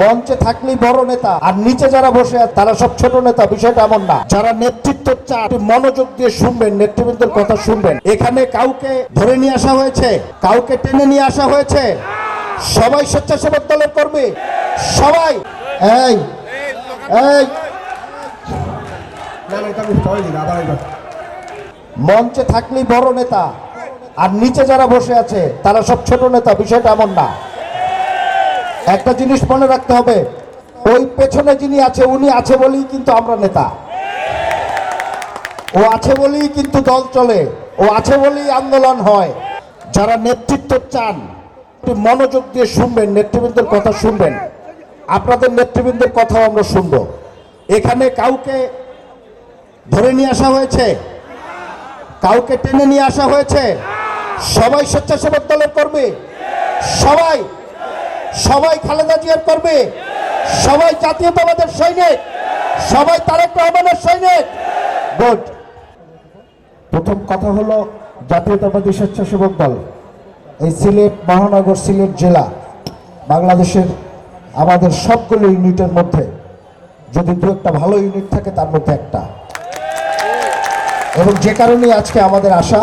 মঞ্চে থাকলেই বড় নেতা আর নিচে যারা বসে আছে তারা সব ছোট নেতা বিষয়টা এমন না। যারা নেতৃত্ব চান মনোযোগ দিয়ে শুনবেন নেতৃবৃন্দের কথা শুনবেন। এখানে কাউকে ধরে নিয়ে আসা হয়েছে? কাউকে টেনে নিয়ে আসা হয়েছে? সবাই স্বেচ্ছাসেবক দলের কর্মী? সবাই? এই মঞ্চে থাকলেই বড় নেতা আর নিচে যারা বসে আছে তারা সব ছোট নেতা বিষয়টা এমন না। একটা জিনিস মনে রাখতে হবে, ওই পেছনে যিনি আছে, উনি আছে বলেই কিন্তু আমরা নেতা। ও আছে বলেই কিন্তু দল চলে, ও আছে বলেই আন্দোলন হয়। যারা নেতৃত্ব চান মনোযোগ দিয়ে শুনবেন, নেতৃবৃন্দের কথা শুনবেন। আপনাদের নেতৃবৃন্দের কথাও আমরা শুনব। এখানে কাউকে ধরে নিয়ে আসা হয়েছে? কাউকে টেনে নিয়ে আসা হয়েছে? সবাই স্বেচ্ছাসেবক দলের কর্মী? সবাই? সবাই খালেদা জিয়ার কর্মী সবাই জাতীয়তাবাদের সৈনিক। সবাই তারেক রহমানের সৈনিক। গুড প্রথম কথা হলো জাতীয়তাবাদী স্বেচ্ছাসেবক দল, এই সিলেট, মহানগর সিলেট জেলা, বাংলাদেশের আমাদের সবগুলো ইউনিটের মধ্যে যদি দু একটা ভালো ইউনিট থাকে তার মধ্যে একটা। এবং যে কারণেই আজকে আমাদের আশা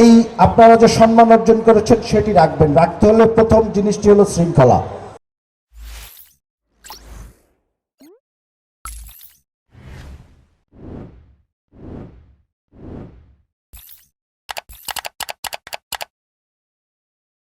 এই আপনারা যে সম্মান অর্জন করেছেন সেটি রাখবেন। রাখতে হলে প্রথম জিনিসটি হলো শৃঙ্খলা।